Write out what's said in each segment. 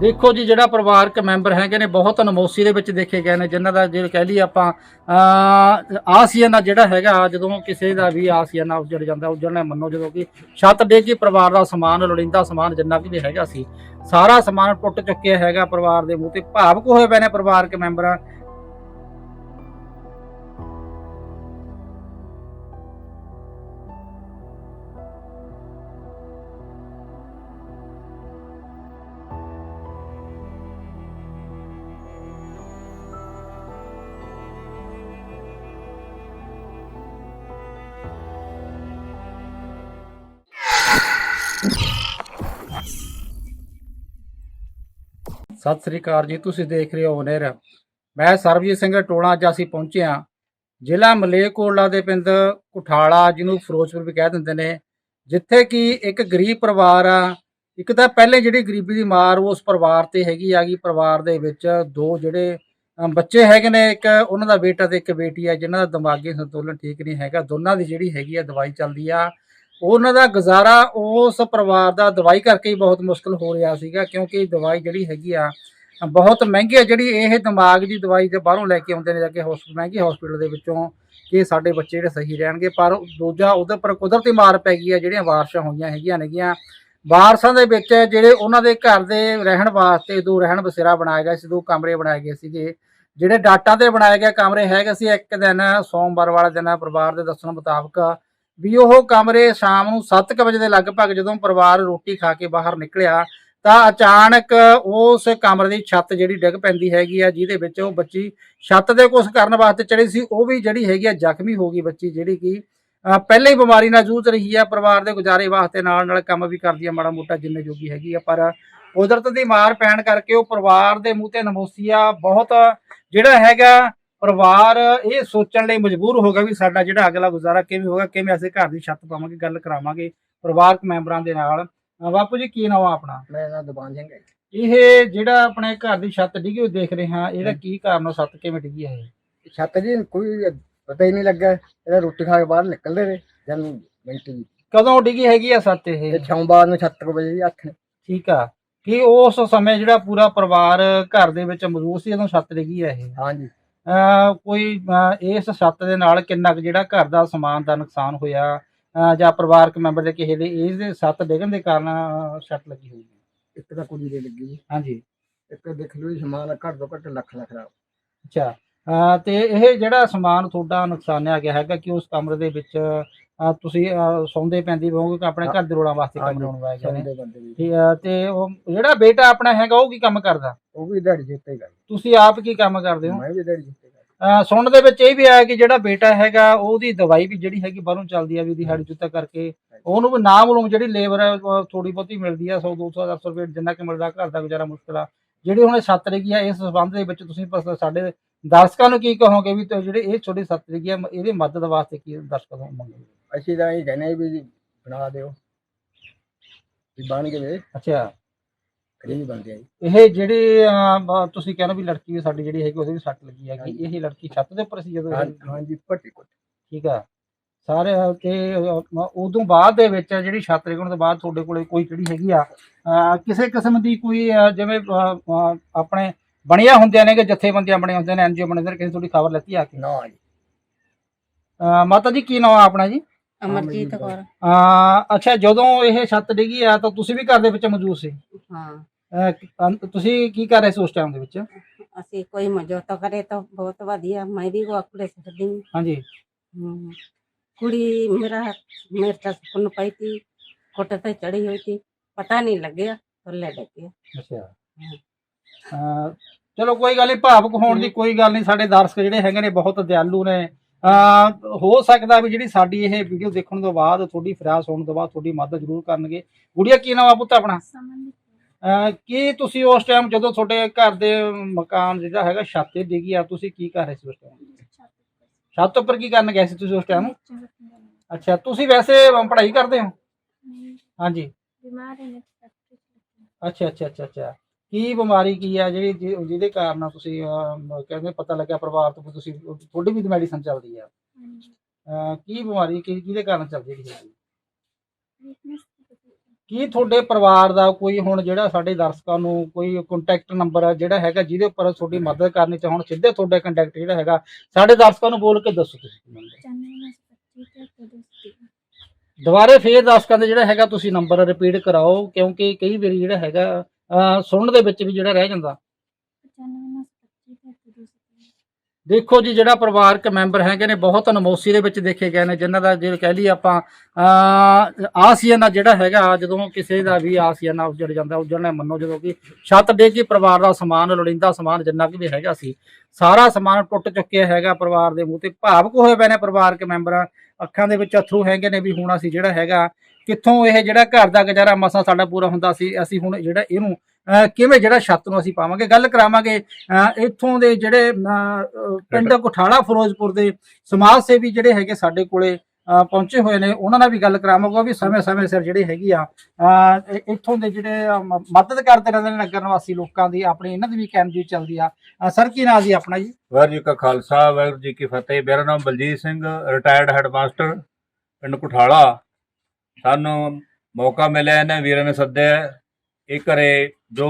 ਦੇਖੋ ਜੀ ਜਿਹੜਾ ਪਰਿਵਾਰਕ ਮੈਂਬਰ ਹੈਗੇ ਨੇ ਬਹੁਤ ਨਮੋਸੀ ਦੇ ਵਿੱਚ ਦੇਖੇ ਗਏ ਨੇ ਜਿਨ੍ਹਾਂ ਦਾ ਜੇ ਕਹਿ ਲਈ ਆਪਾਂ ਅਹ, ਆਸੀਆਨਾ ਜਿਹੜਾ ਹੈਗਾ ਜਦੋਂ ਕਿਸੇ ਦਾ ਵੀ ਆਸੀਆਨਾ ਉੱਜੜ ਜਾਂਦਾ ਉੱਜੜਨਾ ਮੰਨੋ ਜਦੋਂ ਕਿ ਛੱਤ ਡੇਗੀ ਪਰਿਵਾਰ ਦਾ ਸਮਾਨ ਲੋੜੀਂਦਾ ਸਮਾਨ ਜਿੰਨਾ ਵੀ ਵੀ ਹੈਗਾ ਸੀ ਸਾਰਾ ਸਮਾਨ ਟੁੱਟ ਚੁੱਕਿਆ ਹੈਗਾ ਪਰਿਵਾਰ ਦੇ ਮੂੰਹ ਤੇ ਭਾਵਕ ਹੋਏ ਪਏ ਨੇ ਪਰਿਵਾਰਕ ਮੈਂਬਰਾਂ ਸਤਿ ਸ੍ਰੀ ਅਕਾਲ ਜੀ, ਤੁਸੀਂ ਦੇਖ ਰਹੇ ਹੋ ਨੇਰ ਮੈਂ ਸਰਬਜੀਤ ਸਿੰਘ ਟੋਲਾ ਅੱਜ ਅਸੀਂ ਪਹੁੰਚੇ ਹਾਂ ਜ਼ਿਲ੍ਹਾ ਮਲੇਰਕੋਟਲਾ ਦੇ ਪਿੰਡ ਕੁਠਾਲਾ ਜਿਹਨੂੰ ਫਿਰੋਜ਼ਪੁਰ ਵੀ ਕਹਿ ਦਿੰਦੇ ਨੇ, ਜਿੱਥੇ ਕਿ ਇੱਕ ਗਰੀਬ ਪਰਿਵਾਰ ਆ। ਇੱਕ ਤਾਂ ਪਹਿਲੇ ਜਿਹੜੀ ਗਰੀਬੀ ਦੀ ਮਾਰ ਉਸ ਪਰਿਵਾਰ ਤੇ ਹੈਗੀ ਆਗੀ ਪਰਿਵਾਰ ਦੇ ਵਿੱਚ ਦੋ ਜਿਹੜੇ ਬੱਚੇ ਹੈਗੇ ਨੇ, ਇੱਕ ਉਹਨਾਂ ਦਾ ਬੇਟਾ ਤੇ ਇੱਕ ਬੇਟੀ ਆ, ਜਿਨ੍ਹਾਂ ਦਾ ਦਿਮਾਗੀ ਸੰਤੁਲਨ ਠੀਕ ਨਹੀਂ ਹੈਗਾ। ਦੋਨਾਂ ਦੀ ਜਿਹੜੀ ਹੈਗੀ ਆ, ਦਵਾਈ ਚੱਲਦੀ ਆ। ਉਹਨਾਂ ਦਾ ਗੁਜ਼ਾਰਾ ਉਸ ਪਰਿਵਾਰ ਦਾ ਦਵਾਈ ਕਰਕੇ ਹੀ ਬਹੁਤ ਮੁਸ਼ਕਲ ਹੋ ਰਿਹਾ ਸੀਗਾ, ਕਿਉਂਕਿ ਦਵਾਈ ਜਿਹੜੀ ਹੈਗੀ ਆ, ਬਹੁਤ ਮਹਿੰਗੀ ਆ ਜਿਹੜੀ ਇਹ ਦਿਮਾਗ ਦੀ ਦਵਾਈ ਤੇ ਬਾਹਰੋਂ ਲੈ ਕੇ ਆਉਂਦੇ ਨੇ ਜਾ ਕੇ ਹਸਪੀਟਲ ਮਹਿੰਗੇ ਹਸਪੀਟਲ ਦੇ ਵਿੱਚੋਂ ਕਿ ਸਾਡੇ ਬੱਚੇ ਜਿਹੜੇ ਸਹੀ ਰਹਿਣਗੇ, ਪਰ ਦੂਜਾ ਉਹਦੇ ਪਰ ਕੁਦਰਤੀ ਮਾਰ ਪੈ ਗਈ ਆ, ਜਿਹੜੀਆਂ ਬਾਰਿਸ਼ਾਂ ਹੋਈਆਂ ਹੈਗੀਆਂ ਨੇਗੀਆਂ। ਵਾਰਸ਼ਾਂ ਦੇ ਵਿੱਚ ਜਿਹੜੇ ਉਹਨਾਂ ਦੇ ਘਰ ਦੇ ਰਹਿਣ ਵਾਸਤੇ ਦੋ ਰਹਿਣ ਬਸੇਰਾ ਬਣਾਇਆ ਗਿਆ ਸੀ, ਦੋ ਕਮਰੇ ਬਣਾਏ ਗਏ ਸੀਗੇ। ਜਿਹੜੇ ਡਾਟਾ ਤੇ ਬਣਾਏ ਗਏ ਕਮਰੇ ਹੈਗੇ ਸੀ ਇੱਕ ਦਿਨ, ਸੋਮਵਾਰ ਵਾਲਾ ਦਿਨ ਪਰਿਵਾਰ ਦੇ ਦੱਸਣ ਮੁਤਾਬਕ ਵੀ ਉਹ ਕਮਰੇ ਸ਼ਾਮ ਨੂੰ 7:00 ਵਜੇ ਦੇ ਲਗਭਗ ਜਦੋਂ ਪਰਿਵਾਰ ਰੋਟੀ ਖਾ ਕੇ ਬਾਹਰ ਨਿਕਲਿਆ, ਤਾਂ ਅਚਾਨਕ ਉਸ ਕਮਰੇ ਦੀ ਛੱਤ ਜਿਹੜੀ ਡਿੱਗ ਪੈਂਦੀ ਹੈਗੀ ਆ, ਜਿਹਦੇ ਵਿੱਚ ਉਹ ਬੱਚੀ ਛੱਤ ਦੇ ਕੁਝ ਕਰਨ ਵਾਸਤੇ ਚੜੀ ਸੀ, ਉਹ ਵੀ ਜਿਹੜੀ ਹੈਗੀ ਆ ਜ਼ਖਮੀ ਹੋ ਗਈ ਬੱਚੀ ਜਿਹੜੀ ਕਿ ਪਹਿਲਾਂ ਹੀ ਬਿਮਾਰੀ ਨਾਲ ਜੂਝ ਰਹੀ ਆ, ਪਰਿਵਾਰ ਦੇ ਗੁਜ਼ਾਰੇ ਵਾਸਤੇ ਨਾਲ ਨਾਲ ਕੰਮ ਵੀ ਕਰਦੀ ਆ, ਮਾੜਾ ਮੋਟਾ ਜਿੰਨੇ ਜੋਗੀ ਹੈਗੀ ਆ, ਪਰ ਕੁਦਰਤ ਦੀ ਮਾਰ ਪੈਣ ਕਰਕੇ ਉਹ ਪਰਿਵਾਰ ਦੇ ਮੂੰਹ ਤੇ ਨਮੋਸੀਆ ਬਹੁਤ ਜਿਹੜਾ ਹੈਗਾ ਪਰਿਵਾਰ ਇਹ ਸੋਚਣ ਲਈ ਮਜਬੂਰ ਹੋ ਗਿਆ ਵੀ ਸਾਡਾ ਜਿਹੜਾ ਅਗਲਾ ਗੁਜ਼ਾਰਾ ਕਿਵੇਂ ਹੋਗਾ ਕਿਵੇਂ ਅਸੀਂ ਘਰ ਦੀ ਛੱਤ ਪਾਵਾਂਗੇ ਗੱਲ ਕਰਾਵਾਂਗੇ ਪਰਿਵਾਰਕ ਮੈਂਬਰਾਂ ਦੇ ਨਾਲ। ਬਾਪੂ ਜੀ ਕੀ ਨਾਮ ਆ ਆਪਣਾ? ਮੇਰਾ ਨਾਮ ਦੁਬਾਨ ਸਿੰਘ ਹੈ ਇਹ ਜਿਹੜਾ ਆਪਣੇ ਘਰ ਦੀ ਛੱਤ ਡਿੱਗੀ ਹੋਈ ਦੇਖ ਰਹੇ ਹਾਂ ਇਹਦਾ ਕੀ ਕਾਰਨ ਆ ਛੱਤ ਕਿਵੇਂ ਡਿੱਗੀ ਹੈ ਛੱਤ ਜੀ ਕੋਈ ਪਤਾ ਹੀ ਨਹੀਂ ਲੱਗਾ ਇਹਦਾ ਰੋਟੀ ਖਾ ਕੇ ਬਾਹਰ ਨਿਕਲਦੇ ਰਹੇ ਜਨ ਮਿੰਟ ਜੀ ਕਦੋਂ ਡਿੱਗੀ ਹੈਗੀ ਆ ਛੱਤ ਇਹ? ਤੇ ਛੌਂਬਾਰ ਨੂੰ ਛੱਤ ਕੋ ਵਜੇ ਅੱਖ ਠੀਕ ਆ। ਕੀ ਉਸ ਸਮੇਂ ਜਿਹੜਾ ਪੂਰਾ ਪਰਿਵਾਰ ਘਰ ਦੇ ਵਿੱਚ ਮੌਜੂਦ ਸੀ ਜਦੋਂ ਛੱਤ ਡਿੱਗੀ ਆ ਇਹ? ਹਾਂਜੀ। ਕੋਈ ਇਸ ਛੱਤ ਦੇ ਨਾਲ ਕਿੰਨਾ ਕੁ ਜਿਹੜਾ ਘਰ ਦਾ ਸਮਾਨ ਦਾ ਨੁਕਸਾਨ ਹੋਇਆ ਜਾਂ ਪਰਿਵਾਰਕ ਮੈਂਬਰ ਦੇ ਕਿਸੇ ਦੇ ਇਸ ਦੇ ਛੱਤ ਡਿੱਗਣ ਦੇ ਕਾਰਨ ਛੱਤ ਲੱਗੀ ਹੋਈ ਇੱਕ ਤਾਂ ਕੁੜੀ ਦੇ ਲੱਗੀ ਜੀ। ਹਾਂਜੀ। ਇੱਕ ਦੇਖ ਲਓ ਸਮਾਨ ਘੱਟ ਤੋਂ ਘੱਟ ਲੱਖ ਲੱਖ ਦਾ ਅੱਛਾ। ਤੇ ਇਹ ਜਿਹੜਾ ਸਮਾਨ ਤੁਹਾਡਾ ਨੁਕਸਾਨਿਆ ਗਿਆ ਹੈਗਾ ਕਿ ਉਸ ਕਮਰੇ ਦੇ ਵਿੱਚ ਤੁਸੀਂ ਸੌਂਦੇ ਪੈਂਦੀ ਹੋਵੋਗੇ ਕਿ ਆਪਣੇ ਘਰ ਦੇ ਰੋੜਾਂ ਵਾਸਤੇ ਹਾਂਜੀ, ਕਮਰੇ ਬਣਵਾਏ ਗਏ ਨੇ ਸੌਂਦੇ ਬੰਦੇ ਵੀ। ਠੀਕ ਆ, ਤੇ ਉਹ ਜਿਹੜਾ ਬੇਟਾ ਆਪਣਾ ਹੈਗਾ ਉਹ ਕੀ ਕੰਮ ਕਰਦਾ? ਉਹ ਵੀ ਦਿਹਾੜੀ ਜਿੱਤੇ ਗਏ ਤੁਸੀਂ ਆਪ ਕੀ ਕੰਮ ਕਰਦੇ ਹੋ? ਮੈਂ ਵੀ ਦਿਹਾੜੀ ਜਿੱਤੇ ਸੁਣਨ ਦੇ ਵਿੱਚ ਇਹ ਵੀ ਆਇਆ ਕਿ ਜਿਹੜਾ ਬੇਟਾ ਹੈਗਾ ਉਹਦੀ ਦਵਾਈ ਵੀ ਜਿਹੜੀ ਹੈਗੀ ਬਾਹਰੋਂ ਚੱਲਦੀ ਆ ਵੀ ਦਿਹਾੜੀ ਜੁੱਤਾ ਕਰਕੇ। ਉਹਨੂੰ ਵੀ ਨਾ ਮਲੂਮ ਜਿਹੜੀ ਲੇਬਰ ਥੋੜੀ ਬਹੁਤੀ ਮਿਲਦੀ ਆ 100 200 400 ਰੁਪਏ ਜਿੰਨਾ ਕਿ ਮਿਲਦਾ ਘਰ ਦਾ ਗੁਜ਼ਾਰਾ ਮੁਸ਼ਕਲ ਆ। ਜਿਹੜੀ ਹੁਣ ਸੱਤ ਰਹੀ ਆ ਇਸ ਸੰਬੰਧ ਦੇ ਵਿੱਚ ਤੁਸੀਂ ਸਾਡੇ ਦਰਸ਼ਕਾਂ ਨੂੰ ਕੀ ਕਹੋਗੇ ਵੀ ਜਿਹੜੇ ਇਹ ਛੋਟੀ ਸੱਤ ਰਹੀ ਆ ਇਹਦੀ ਮਦਦ ਵਾਸਤੇ ਕੀ ਦਰਸ਼ਕਾਂ ਤੋਂ ਮੰਗੋਗੇ? ਅਸੀਂ ਤਾਂ ਇਹ ਕਹਿੰਦੇ ਵੀ ਬਣਾ ਦਿਓ। ਵੀ ਬਣ ਗਏ ਅੱਛਾ। ਗਰੀਬ ਬੰਦੇ ਆ ਜੀ। ਇਹ ਜਿਹੜੇ ਤੁਸੀਂ ਕਹਿੰਦੇ ਵੀ ਲੜਕੀ ਵੀ ਸਾਡੀ ਜਿਹੜੀ ਹੈਗੀ ਉਹਦੇ ਵੀ ਸੱਟ ਲੱਗੀ ਹੈਗੀ। ਇਹ ਲੜਕੀ ਛੱਤ ਦੇ ਉੱਪਰ ਸੀ ਜਦੋਂ ਹਾਂ- ਇਹ- ਹਾਂਜੀ ਪੱਟੀ ਕੁੱਟ ਠੀਕ ਆ। ਸਾਰੇ ਤੇ ਉਦੋਂ ਬਾਅਦ ਦੇ ਵਿੱਚ ਜਿਹੜੀ ਛੱਤ ਡਿੱਗਣ ਤੋਂ ਬਾਅਦ ਤੁਹਾਡੇ ਕੋਲੇ ਕੋਈ ਜਿਹੜੀ ਹੈਗੀ ਆ? ਅਹ, ਕਿਸੇ ਕਿਸਮ ਦੀ ਕੋਈ ਅਹ, ਜਿਵੇਂ ਅਹ, ਅਹ, ਆਪਣੇ ਬਣੀਆਂ ਹੁੰਦੀਆਂ ਨੇ ਕਿ ਜਥੇਬੰਦੀਆਂ ਬਣੀਆਂ ਹੁੰਦੀਆਂ ਨੇ ਐਨਜੀਓ ਬਣੇ ਹੁੰਦੇ ਨੇ ਕਿਸੇ ਤੁਹਾਡੀ ਖਬਰ ਲੱਤੀ ਆ ਕੇ? ਨਾ ਜੀ। ਅਹ, ਮਾਤਾ ਜੀ ਕੀ ਨਾਮ ਆ ਆਪਣਾ ਜੀ? ਅਮਰਜੀਤ ਕੌਰ। ਅਹ, ਅੱਛਾ ਜਦੋਂ ਇਹ ਛੱਤ ਡਿੱਗੀ ਆ ਤਾਂ ਤੁਸੀਂ ਵੀ ਘਰ ਦੇ ਵਿੱਚ ਮੌਜੂਦ ਸੀ? ਹਾਂ। ਅਹ, ਅਹ, ਤੁਸੀਂ ਕੀ ਕਰ ਰਹੇ ਸੀ ਉਸ ਟਾਈਮ ਦੇ ਵਿੱਚ? ਅਸੀਂ ਕੋਈ ਮਜੋਤਾ ਕਰੇ ਤਾਂ ਬਹੁਤ ਵਧੀਆ ਮੈਂ ਵੀ ਗੋਕਲੇ ਸਕਦੀ ਹਾਂਜੀ। ਹਮ, ਕੁੜੀ ਮੇਰਾ ਮੇਰੇ ਤਾਂ ਸੁਣ ਪਈ ਤੀ ਕੋਟੇ ਤੇ ਚੜੀ ਹੋਈ ਤੀ ਪਤਾ ਨਹੀਂ ਲੱਗਿਆ ਥੱਲੇ ਡਿੱਗ ਗਿਆ। ਅੱਛਾ। ਅਹ ਚਲੋ ਕੋਈ ਗੱਲ ਨਹੀਂ ਭਾਵੁਕ ਹੋਣ ਦੀ ਕੋਈ ਗੱਲ ਨਹੀਂ ਸਾਡੇ ਦਰਸ਼ਕ ਜਿਹੜੇ ਹੈਗੇ ਨੇ ਬਹੁਤ ਦਿਆਲੂ ਨੇ ਹੋ ਸਕਦਾ ਵੀ ਜਿਹੜੀ ਸਾਡੀ ਇਹ ਵੀਡੀਓ ਦੇਖਣ ਤੋਂ ਬਾਅਦ ਤੁਹਾਡੀ ਫਰਿਆਦ ਸੁਣਨ ਤੋਂ ਬਾਅਦ ਤੁਹਾਡੀ ਮਦਦ ਜ਼ਰੂਰ ਕਰਨਗੇ। ਗੁੜੀਆ ਕੀ ਨਾਮ ਆ ਪੁੱਤ ਆਪਣਾ? ਕੀ ਤੁਸੀਂ ਉਸ ਟਾਈਮ ਜਦੋਂ ਤੁਹਾਡੇ ਘਰ ਦੇ ਮਕਾਨ ਜਿਹੜਾ ਹੈਗਾ ਛੱਤ ਤੇ ਡਿੱਗੀ ਆ ਤੁਸੀਂ ਕੀ ਕਰ ਰਹੇ ਸੀ ਉਸ ਟਾਈਮ ਛੱਤ ਉੱਪਰ ਕੀ ਕਰਨ ਗਏ ਸੀ ਤੁਸੀਂ ਉਸ ਟਾਈਮ ਅੱਛਾ ਤੁਸੀਂ ਵੈਸੇ ਪੜ੍ਹਾਈ ਕਰਦੇ ਹੋ? ਹਾਂਜੀ। ਬਿਮਾਰ ਨੇ ਅੱਛਾ ਅੱਛਾ ਅੱਛਾ ਅੱਛਾ। ਕੀ ਬਿਮਾਰੀ ਕੀ ਆ ਜਿਹੜੀ ਜਿ- ਜਿਹਦੇ ਕਾਰਨ ਤੁਸੀਂ ਅਹ, ਕਹਿੰਦੇ ਪਤਾ ਲੱਗਿਆ ਪਰਿਵਾਰ ਤੋਂ ਵੀ ਤੁਸੀਂ ਤੁਹਾਡੀ ਵੀ ਮੈਡੀਸਨ ਚੱਲਦੀ ਆ। ਅਹ, ਕੀ ਬਿਮਾਰੀ ਕੀ ਕਿਹਦੇ ਕਾਰਨ ਚੱਲਦੀ ਹੈ ਵੀਕਨੈਸ ਕੀ ਤੁਹਾਡੇ ਪਰਿਵਾਰ ਦਾ ਕੋਈ ਹੁਣ ਜਿਹੜਾ ਸਾਡੇ ਦਰਸ਼ਕਾਂ ਨੂੰ ਕੋਈ ਕੰਟੈਕਟ ਨੰਬਰ ਜਿਹੜਾ ਹੈਗਾ ਜਿਹਦੇ ਉੱਪਰ ਤੁਹਾਡੀ ਮਦਦ ਕਰਨੀ ਚਾਹਣ ਸਿੱਧੇ ਤੁਹਾਡੇ ਕੰਟੈਕਟ ਜਿਹੜਾ ਹੈਗਾ ਸਾਡੇ ਦਰਸ਼ਕਾਂ ਨੂੰ ਬੋਲ ਕੇ ਦੱਸੋ ਤੁਸੀਂ ਦੁਬਾਰੇ ਫੇਰ ਦਰਸ਼ਕਾਂ ਦੇ ਜਿਹੜਾ ਹੈਗਾ ਤੁਸੀਂ ਨੰਬਰ ਰਿਪੀਟ ਕਰਾਓ ਕਿਉਂਕਿ ਕਈ ਵਾਰੀ ਜਿਹੜਾ ਹੈਗਾ ਸੁਣਨ ਦੇ ਵਿੱਚ ਵੀ ਜਿਹੜਾ ਰਹਿ ਜਾਂਦਾ। ਦੇਖੋ ਜੀ ਜਿਹੜਾ ਪਰਿਵਾਰਕ ਮੈਂਬਰ ਹੈਗੇ ਨੇ ਬਹੁਤ ਅਨਮੋਸੀ ਦੇ ਵਿੱਚ ਦੇਖੇ ਗਏ ਨੇ ਜਿਨ੍ਹਾਂ ਦਾ ਜੇ ਕਹਿ ਲਈ ਆਪਾਂ ਆਸੀਆਨਾ ਜਿਹੜਾ ਹੈਗਾ ਜਦੋਂ ਕਿਸੇ ਦਾ ਵੀ ਆਸੀਆਨਾ ਉੱਜੜ ਜਾਂਦਾ ਉੱਜੜਨਾ ਮੰਨੋ ਜਦੋਂ ਕਿ ਛੱਤ ਡੇ ਕੇ ਪਰਿਵਾਰ ਦਾ ਸਮਾਨ ਲੋੜੀਂਦਾ ਸਮਾਨ ਜਿੰਨਾ ਕੁ ਵੀ ਹੈਗਾ ਸੀ ਸਾਰਾ ਸਮਾਨ ਟੁੱਟ ਚੁੱਕਿਆ ਹੈਗਾ ਪਰਿਵਾਰ ਦੇ ਮੂੰਹ ਤੇ। ਭਾਵਕ ਹੋਏ ਪਏ ਨੇ ਪਰਿਵਾਰਕ ਮੈਂਬਰ ਅੱਖਾਂ ਦੇ ਵਿੱਚ ਅਥਰੂ ਹੈਗੇ ਨੇ ਵੀ ਹੁਣ ਅਸੀਂ ਜਿਹੜਾ ਹੈਗਾ ਕਿੱਥੋਂ ਇਹ ਜਿਹੜਾ ਘਰ ਦਾ ਗੁਜ਼ਾਰਾ ਮਸਾ ਸਾਡਾ ਪੂਰਾ ਹੁੰਦਾ ਸੀ, ਅਸੀਂ ਹੁਣ ਜਿਹੜਾ ਇਹਨੂੰ ਕਿਵੇਂ ਜਿਹੜਾ ਛੱਤ ਨੂੰ ਅਸੀਂ ਪਾਵਾਂਗੇ? ਗੱਲ ਕਰਾਵਾਂਗੇ ਇੱਥੋਂ ਦੇ ਜਿਹੜੇ ਪਿੰਡ ਕੁਠਾਲਾ, ਫਿਰੋਜ਼ਪੁਰ ਦੇ ਸਮਾਜ ਸੇਵੀ ਜਿਹੜੇ ਹੈਗੇ ਸਾਡੇ ਕੋਲੇ ਪਹੁੰਚੇ ਹੋਏ ਨੇ, ਉਹਨਾਂ ਨਾਲ ਵੀ ਗੱਲ ਕਰਾਵਾਂਗੇ, ਉਹ ਵੀ ਸਮੇਂ-ਸਮੇਂ ਸਿਰ ਜਿਹੜੇ ਹੈਗੀ ਆ ਇੱਥੋਂ ਦੇ ਜਿਹੜੇ ਮਦਦ ਕਰਦੇ ਰਹਿੰਦੇ ਨੇ ਨਗਰ ਨਿਵਾਸੀ ਲੋਕਾਂ ਦੀ, ਆਪਣੀ ਇਹਨਾਂ ਦੀ ਵੀ ਕੈਂਪੀ ਚੱਲਦੀ ਆ। ਸਰ, ਕੀ ਨਾਂ ਜੀ ਆਪਣਾ ਜੀ? ਵਾਹਿਗੁਰੂ ਜੀ ਕਾ ਖਾਲਸਾ, ਵਾਹਿਗੁਰੂ ਜੀ ਕੀ ਫਤਿਹ। ਮੇਰਾ ਨਾਮ ਬਲਜੀਤ ਸਿੰਘ ਰਿਟਾਇਰਡ ਹੈਡਮਾਸਟਰ ਪਿੰਡ ਕੁਠਾਲਾ। ਸਾਨੂੰ ਮੌਕਾ ਮਿਲਿਆ ਇਹਨਾਂ ਵੀਰਾਂ ਨੇ ਸੱਦਿਆ ਇਹ ਘਰੇ ਜੋ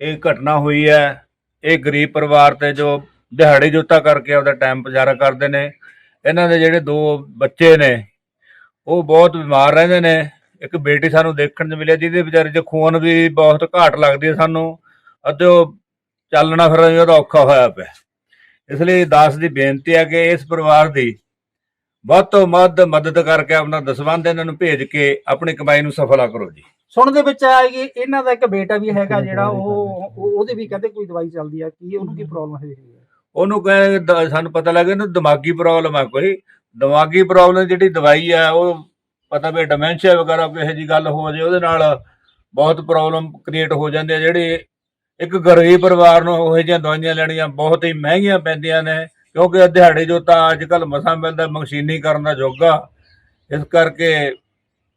ਇਹ ਘਟਨਾ ਹੋਈ ਹੈ, ਇਹ ਗਰੀਬ ਪਰਿਵਾਰ ਤੇ ਜੋ ਦਿਹਾੜੀ ਜੋਤਾ ਕਰਕੇ ਆਪਦਾ ਟਾਈਮ ਗੁਜ਼ਾਰਾ ਕਰਦੇ ਨੇ, ਇਹਨਾਂ ਦੇ ਜਿਹੜੇ ਦੋ ਬੱਚੇ ਨੇ, ਉਹ ਬਹੁਤ ਬਿਮਾਰ ਰਹਿੰਦੇ ਨੇ। ਇੱਕ ਬੇਟੀ ਸਾਨੂੰ ਦੇਖਣ ਨੂੰ ਮਿਲਿਆ, ਜਿਹਦੇ ਵਿਚਾਰੇ 'ਚ ਖੂਨ ਵੀ ਬਹੁਤ ਘਾਟ ਲੱਗਦੀ ਹੈ ਸਾਨੂੰ, ਅਤੇ ਉਹ ਚੱਲਣਾ ਫਿਰਨਾ ਵੀ ਉਹਦਾ ਔਖਾ ਹੋਇਆ ਪਿਆ। ਇਸ ਲਈ ਦਾਸ ਦੀ ਬੇਨਤੀ ਹੈ ਕਿ ਇਸ ਪਰਿਵਾਰ ਦੀ ਵੱਧ ਤੋਂ ਵੱਧ ਮਦਦ ਕਰਕੇ ਆਪਣਾ ਦਸਵੰਧ ਇਹਨਾਂ ਨੂੰ ਭੇਜ ਕੇ ਆਪਣੀ ਕਮਾਈ ਨੂੰ ਸਫਲਾ ਕਰੋ ਜੀ। ਸੁਣਨ ਦੇ ਵਿੱਚ ਆਇਆ ਕਿ ਇਹਨਾਂ ਦਾ ਇੱਕ ਬੇਟਾ ਵੀ ਹੈਗਾ ਜਿਹੜਾ ਉਹ ਉਹ- ਉਹਦੇ ਵੀ ਕਹਿੰਦੇ ਕੋਈ ਦਵਾਈ ਚੱਲਦੀ ਆ। ਕੀ ਉਹਨੂੰ ਕੀ ਪ੍ਰੋਬਲਮ ਹੈ ਉਹਨੂੰ ਕਹੇ ਦ- ਸਾਨੂੰ ਪਤਾ ਲੱਗੇ ਇਹਨੂੰ ਦਿਮਾਗੀ ਪ੍ਰੋਬਲਮ ਹੈ ਕੋਈ। ਦਿਮਾਗੀ ਪ੍ਰੋਬਲਮ ਜਿਹੜੀ ਦਵਾਈ ਹੈ ਉਹ ਪਤਾ ਵੀ ਡਿਮੈਂਸ਼ੀਆ ਵਗੈਰਾ ਕੋਈ ਇਹੋ ਜੀ ਗੱਲ ਹੋ ਜੇ ਉਹਦੇ ਨਾਲ ਬਹੁਤ ਪ੍ਰੋਬਲਮ ਕ੍ਰੀਏਟ ਹੋ ਜਾਂਦੀ ਹੈ ਜਿਹੜੀ ਇੱਕ ਗਰੀਬ ਪਰਿਵਾਰ ਨੂੰ ਉਹ ਜਿਹੀਆਂ ਦਵਾਈਆਂ ਲੈਣੀਆਂ ਬਹੁਤ ਹੀ ਮਹਿੰਗੀਆਂ ਪੈਂਦੀਆਂ ਨੇ। ਕਿਉਂਕਿ ਦਿਹਾੜੀ ਜੋ ਤਾਂ ਅੱਜ ਕੱਲ ਮਸਾਂ ਮਿਲਦਾ, ਮਸ਼ੀਨੀ ਕਰਨ ਦਾ ਯੋਗਾ ਇਸ ਕਰਕੇ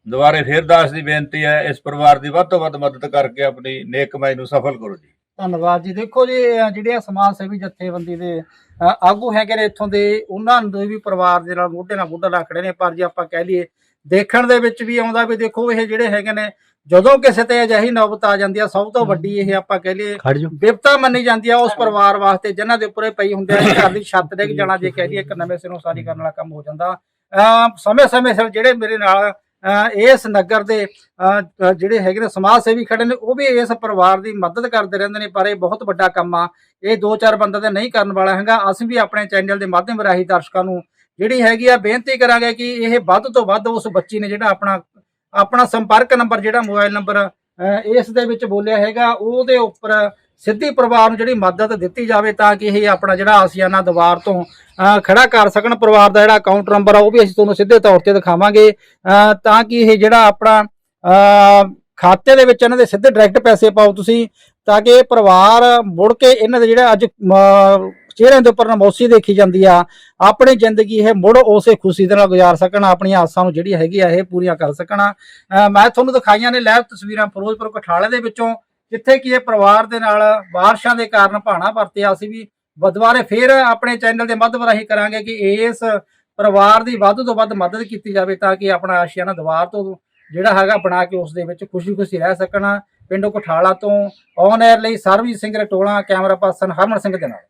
ਦੁਬਾਰੇ ਫੇਰ ਦਾਸ ਦੀ ਬੇਨਤੀ ਹੈ, ਇਸ ਪਰਿਵਾਰ ਦੀ ਵੱਧ ਤੋਂ ਵੱਧ ਮਦਦ ਕਰਕੇ ਆਪਣੀ ਨੇਕ ਕਮਾਈ ਨੂੰ ਸਫਲ ਕਰੋ ਜੀ। ਧੰਨਵਾਦ ਜੀ। ਦੇਖੋ ਜੀ ਅਹ ਜਿਹੜੇ ਸਮਾਜ ਸੇਵੀ ਜਥੇਬੰਦੀ ਦੇ, ਅਹ ਆਗੂ ਹੈਗੇ ਨੇ ਇੱਥੋਂ ਦੇ, ਉਹਨਾਂ ਦੇ ਵੀ ਪਰਿਵਾਰ ਦੇ ਨਾਲ ਮੋਢੇ ਨਾਲ ਮੋਢਾ ਲਾ ਖੜੇ ਨੇ, ਪਰ ਜੇ ਆਪਾਂ ਕਹਿ ਲਈਏ ਦੇਖਣ ਦੇ ਵਿੱਚ ਵੀ ਆਉਂਦਾ ਵੀ ਦੇਖੋ ਇਹ ਜਿਹੜੇ ਹੈਗੇ ਨੇ ਜਦੋਂ ਕਿਸੇ ਤੇ ਅਜਿਹੀ ਨੌਬਤ ਆ ਜਾਂਦੀ ਆ ਸਭ ਤੋਂ ਵੱਡੀ ਇਹ ਆਪਾਂ ਕਹਿ ਲਈਏ ਬਿਪਤਾ ਮੰਨੀ ਜਾਂਦੀ ਆ ਉਸ ਪਰਿਵਾਰ ਵਾਸਤੇ ਜਿਨ੍ਹਾਂ ਦੇ ਉੱਪਰ ਇਹ ਪਈ ਹੁੰਦੇ ਆ ਘਰ ਦੀ ਛੱਤ ਡਿੱਗ ਜਾਣਾ ਜੇ ਕਹਿ ਲਈਏ ਇੱਕ ਨਵੇਂ ਸਿਰੋਂ ਸਾਰੀ ਕਰਨ ਵਾਲਾ ਕੰਮ ਹੋ ਜਾਂਦਾ। ਅਹ ਸਮੇਂ ਸਮੇਂ ਸਿਰ ਜਿਹੜੇ ਮੇਰੇ ਨਾਲ ਇਸ ਨਗਰ ਦੇ ਜਿਹੜੇ ਹੈਗੇ ਨੇ ਸਮਾਜ ਸੇਵੀ ਖੜੇ ਨੇ ਉਹ ਵੀ ਇਸ ਪਰਿਵਾਰ ਦੀ ਮਦਦ ਕਰਦੇ ਰਹਿੰਦੇ ਨੇ ਪਰ ਇਹ ਬਹੁਤ ਵੱਡਾ ਕੰਮ ਆ। ਇਹ ਦੋ ਚਾਰ ਬੰਦਾ ਤੇ ਨਹੀਂ ਕਰਨ ਵਾਲਾ ਹੈਗਾ। ਅਸੀਂ ਵੀ ਆਪਣੇ ਚੈਨਲ ਦੇ ਮਾਧਿਅਮ ਰਾਹੀਂ ਦਰਸ਼ਕਾਂ ਨੂੰ ਜਿਹੜੀ ਹੈਗੀ ਆ ਬੇਨਤੀ ਕਰਾਂਗੇ ਕਿ ਇਹ ਵੱਧ ਤੋਂ ਵੱਧ ਉਸ ਬੱਚੀ ਨੇ ਜਿਹੜਾ ਆਪਣਾ ਆਪਣਾ ਸੰਪਰਕ ਨੰਬਰ ਜਿਹੜਾ ਮੋਬਾਈਲ ਨੰਬਰ ਇਸ ਦੇ ਵਿੱਚ ਬੋਲਿਆ ਹੈਗਾ ਉਹਦੇ ਉੱਪਰ ਸਿੱਧੀ ਪਰਿਵਾਰ ਨੂੰ ਜਿਹੜੀ ਮਦਦ ਦਿੱਤੀ ਜਾਵੇ ਤਾਂ ਕਿ ਇਹ ਆਪਣਾ ਜਿਹੜਾ ਆਸੀਆਨਾ ਦੀਵਾਰ ਤੋਂ ਅਹ, ਖੜਾ ਕਰ ਸਕਣ। ਪਰਿਵਾਰ ਦਾ ਜਿਹੜਾ ਅਕਾਊਂਟ ਨੰਬਰ ਆ ਉਹ ਵੀ ਅਸੀਂ ਤੁਹਾਨੂੰ ਸਿੱਧੇ ਤੌਰ ਤੇ ਦਿਖਾਵਾਂਗੇ। ਤਾਂ ਕਿ ਇਹ ਜਿਹੜਾ ਆਪਣਾ ਖਾਤੇ ਦੇ ਵਿੱਚ ਇਹਨਾਂ ਦੇ ਸਿੱਧੇ ਡਾਇਰੈਕਟ ਪੈਸੇ ਪਾਓ ਤੁਸੀਂ ਤਾਂ ਕਿ ਇਹ ਪਰਿਵਾਰ ਮੁੜ ਕੇ ਇਹਨਾਂ ਦੇ ਜਿਹੜਾ ਅੱਜ ਚਿਹਰਿਆਂ ਦੇ ਉੱਪਰ ਨਮੋਸੀ ਦੇਖੀ ਜਾਂਦੀ ਆ। ਆਪਣੀ ਜ਼ਿੰਦਗੀ ਇਹ ਮੁੜ ਉਸੇ ਖੁਸ਼ੀ ਦੇ ਨਾਲ ਗੁਜ਼ਾਰ ਸਕਣ, ਆਪਣੀਆਂ ਆਸਾਂ ਨੂੰ ਜਿਹੜੀ ਹੈਗੀ ਆ ਇਹ ਪੂਰੀਆਂ ਕਰ ਸਕਣ। ਮੈਂ ਤੁਹਾਨੂੰ ਦਿਖਾਈਆਂ ਨੇ ਲਾਈਵ ਤਸਵੀਰਾਂ ਫਿਰੋਜ਼ਪੁਰ ਕਠਾਲੇ ਦੇ ਵਿੱਚੋਂ, ਜਿੱਥੇ ਕਿ ਇਹ ਪਰਿਵਾਰ ਦੇ ਨਾਲ ਬਾਰਿਸ਼ਾਂ ਦੇ ਕਾਰਨ ਭਾਣਾ ਵਰਤਿਆ। ਅਸੀਂ ਵੀ ਦੁਬਾਰੇ ਫੇਰ ਆਪਣੇ ਚੈਨਲ ਦੇ ਮਾਧਿਅਮ ਰਾਹੀਂ ਕਰਾਂਗੇ ਕਿ ਇਸ ਪਰਿਵਾਰ ਦੀ ਵੱਧ ਤੋਂ ਵੱਧ ਮਦਦ ਕੀਤੀ ਜਾਵੇ ਤਾਂ ਕਿ ਆਪਣਾ ਆਸ਼ੀਆਨਾ ਦੀਵਾਰ ਤੋਂ ਜਿਹੜਾ ਹੈਗਾ ਬਣਾ ਕੇ ਉਸ ਦੇ ਵਿੱਚ ਖੁਸ਼ੀ-ਖੁਸ਼ੀ ਰਹਿ ਸਕਣ। ਪਿੰਡ ਕਠਾਲਾ ਤੋਂ ਔਨ 에ਅਰ ਲਈ ਸਰਬਜੀਤ ਸਿੰਘ ਰਟੋਲਾ, ਕੈਮਰਾ ਪਰਸਨ ਹਰਮਨ ਸਿੰਘ ਦੇ ਨਾਲ।